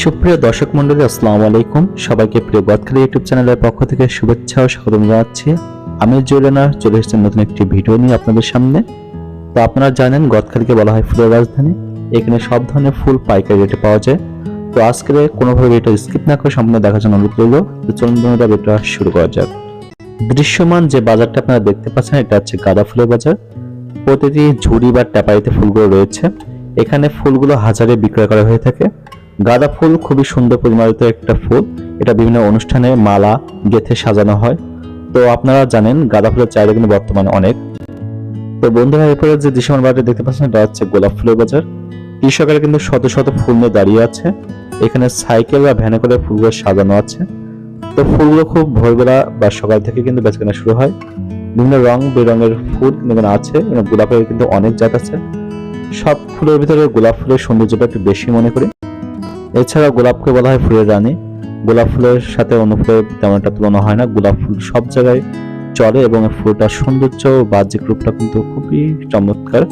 সুপ্রিয় দর্শক মন্ডলী আসসালামু আলাইকুম। সবাইকে প্রিয় গদখালি ইউটিউব চ্যানেলের পক্ষ থেকে শুভেচ্ছা ও স্বাগত জানাচ্ছি। আমি জোলেনা, চলে এসেছি নতুন একটি ভিডিও নিয়ে আপনাদের সামনে। তো আপনারা জানেন, গদখালিকে বলা হয় ফুলের রাজধানী। এখানে সব ধরনের ফুল পাইকারি রেটে পাওয়া যায়। তো আজকে কোনোভাবে এটা স্কিপ না করে সম্পূর্ণ দেখার জন্য অনুরোধ রইল। তো চলুন বন্ধুরা এটা শুরু করা যাক। দৃশ্যমান যে বাজারটা আপনারা দেখতে পাচ্ছেন, এটা হচ্ছে গাঁদা ফুলের বাজার। প্রতিটি ঝুড়ি বা ট্যাপারিতে ফুলগুলো রয়েছে। এখানে ফুলগুলো হাজারে বিক্রয় করা হয়ে থাকে। গাঁদা ফুল খুবই সুন্দর পরিমাণিত একটা ফুল। এটা বিভিন্ন অনুষ্ঠানে মালা, গেথে সাজানো হয়। তো আপনারা জানেন, গাঁদা ফুলের চাহিদা কিন্তু বর্তমানে অনেক। তো বন্ধুরা, এরপরে যে দৃশ্যমান বাজার দেখতে পাচ্ছেন, এটা হচ্ছে গোলাপ ফুলের বাজার। কৃষকেরা কিন্তু শত শত ফুল নিয়ে দাঁড়িয়ে আছে। এখানে সাইকেল বা ভ্যানে করে ফুলগুলো সাজানো আছে। তো ফুলগুলো খুব ভোরবেলা বা সকাল থেকে কিন্তু বেচাকেনা শুরু হয়। বিভিন্ন রং বেরঙের ফুল কিন্তু এখানে আছে। গোলাপের কিন্তু অনেক জাত আছে। সব ফুলের ভিতরে গোলাপ ফুলের সৌন্দর্যটা একটু বেশি মনে করি। এছাড়া গোলাপকে বলা হয় ফুলের রানী। গোলাপ ফুলের সাথে অন্য ফুলের তেমন একটা তুলনা হয় না। গোলাপ ফুল সব জায়গায় চলে এবং ফুলটার সৌন্দর্য বাহ্যিক রূপটা কিন্তু খুবই চমৎকার।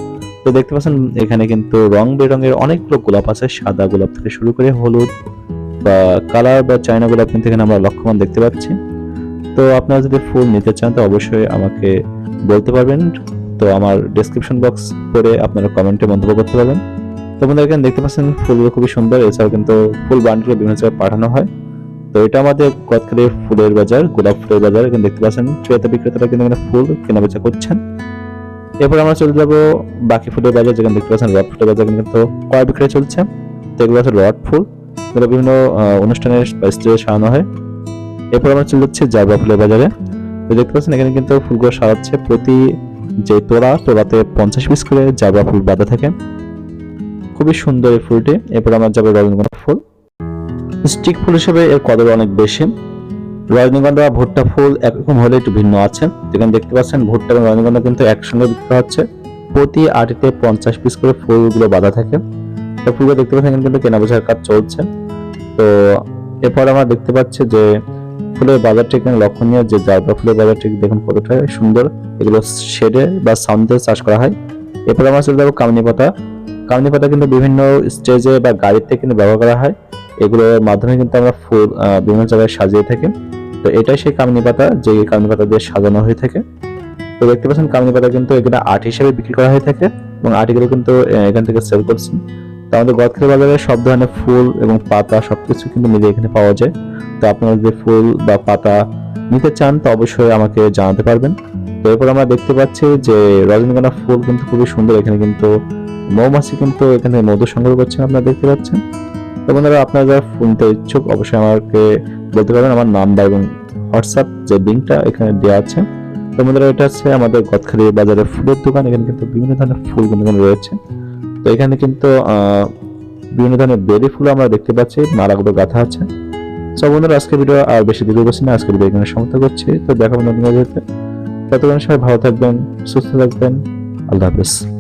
তো দেখতে পাচ্ছেন, এখানে কিন্তু রং বেরঙের অনেকগুলো গোলাপ আছে। সাদা গোলাপ থেকে শুরু করে হলুদ বা কালার বা চায়না গোলাপ কিন্তু এখানে আমরা লক্ষ্যমান দেখতে পাচ্ছি। তো আপনারা যদি ফুল নিতে চান, তো অবশ্যই আমাকে বলতে পারবেন। তো আমার ডেসক্রিপশন বক্স পড়ে আপনারা কমেন্টে মন্তব্য করতে পারবেন। তো আপনারা এখানে দেখতে পাচ্ছেন ফুলগুলো খুবই সুন্দর। এছাড়াও কিন্তু ফুল বান্ডগুলো বিভিন্ন জায়গায় পাঠানো হয়। তো এটা আমাদের গদখালি ফুলের বাজার গোলাপ ফুলের বাজার। এখানে দেখতে পাচ্ছেন ক্রেতা বিক্রেতারা কিন্তু ফুল কেনা বেচা করছেন। এরপর আমরা চলে যাব বাকি ফুলের বাজার যেখানে দেখতে পাচ্ছেন রড ফুলের বাজার কিন্তু ক্রয় বিক্রয় চলছে। তো এগুলো হচ্ছে রড ফুল। এগুলো বিভিন্ন আহ, অনুষ্ঠানে বা স্টেজে সাজানো হয়। এরপর আমরা চলে যাচ্ছি জারবা ফুলের বাজারে। তো দেখতে পাচ্ছেন এখানে কিন্তু ফুলগুলো সাজাচ্ছে। প্রতি যে তোড়া তোড়াতে পঞ্চাশ পিস করে জারবা ফুল বাঁধা থাকে। খুবই সুন্দর এই ফুলটি। এরপর আমরা যাব রজনীগন্ধা ফুল। স্টিক ফুল হিসেবে এর কদর অনেক বেশি। রজনীগন্ধা ভুট্টা ফুল একরকম হলে একটু ভিন্ন আছে। যেখানে দেখতে পাচ্ছেন ভুট্টা এবং রজনীগন্ধা কিন্তু একসঙ্গে বিক্রি হচ্ছে। প্রতি আটিতে পঞ্চাশ পিস করে ফুলগুলো বাঁধা থাকে। তো ফুলগুলো দেখতে পাচ্ছেন কিন্তু কেনা বেচার কাজ চলছে। তো এরপর আমরা দেখতে পাচ্ছি যে ফুলের বাজারটি এখানে লক্ষণীয় যে জারবা ফুলের বাজারটি দেখুন কতটা সুন্দর। এগুলো শেডে বা সাউন্ডে চাষ করা হয়। এরপর আমরা চলে যাব কামনি পাতা। কামনি পাতা কিন্তু বিভিন্ন স্টেজে বা গাড়িতে কিন্তু ব্যবহার করা হয়। এগুলোর মাধ্যমে কিন্তু আমরা ফুল বিভিন্ন জায়গায় সাজিয়ে থাকি। তো এটাই সেই কামনি পাতা যে কামনি পাতা দিয়ে সাজানো হয়ে থাকে। তো দেখতে পাচ্ছেন কামনি পাতা কিন্তু এখানে আর্ট হিসেবে বিক্রি করা হয়ে থাকে এবং আর্টগুলো কিন্তু এখান থেকে সেল করছেন। তো আমাদের গদখালি বাজারে সব ধরনের ফুল এবং পাতা সবকিছু কিন্তু মিলে এখানে পাওয়া যায়। তো আপনারা যদি ফুল বা পাতা নিতে চান, তো অবশ্যই আমাকে জানাতে পারবেন। তো এরপর আমরা দেখতে পাচ্ছি যে রজনীগন্ধা ফুল কিন্তু খুবই সুন্দর এখানে কিন্তু মৌমাছি কিন্তু এখানে মধু সংগ্রহ করছেন আপনারা দেখতে পাচ্ছেন। তো বন্ধুরা, আপনারা যারা ফুল নিতে ইচ্ছুক, অবশ্যই আমাকে বলতে পারবেন। আমার নাম্বার এবং হোয়াটসঅ্যাপ যে লিঙ্কটা এখানে দেওয়া আছে। তো বন্ধুরা, এটা হচ্ছে আমাদের গদখালি বাজারের ফুলের দোকান। এখানে কিন্তু বিভিন্ন ধরনের ফুল কিন্তু রয়েছে। তো এখানে কিন্তু বিভিন্ন ধরনের বেরি ফুল আমরা দেখতে পাচ্ছি। মালাগুলো গাঁথা আছে। তো বন্ধুরা আজকে ভিডিও আর বেশি দীর্ঘ করছি না। আজকে ভিডিও এখানে সমাপ্ত করছি। তো দেখাবো নতুন ভিডিওতে। ততক্ষণ সবাই ভালো থাকবেন, সুস্থ থাকবেন। আল্লাহ হাফেজ।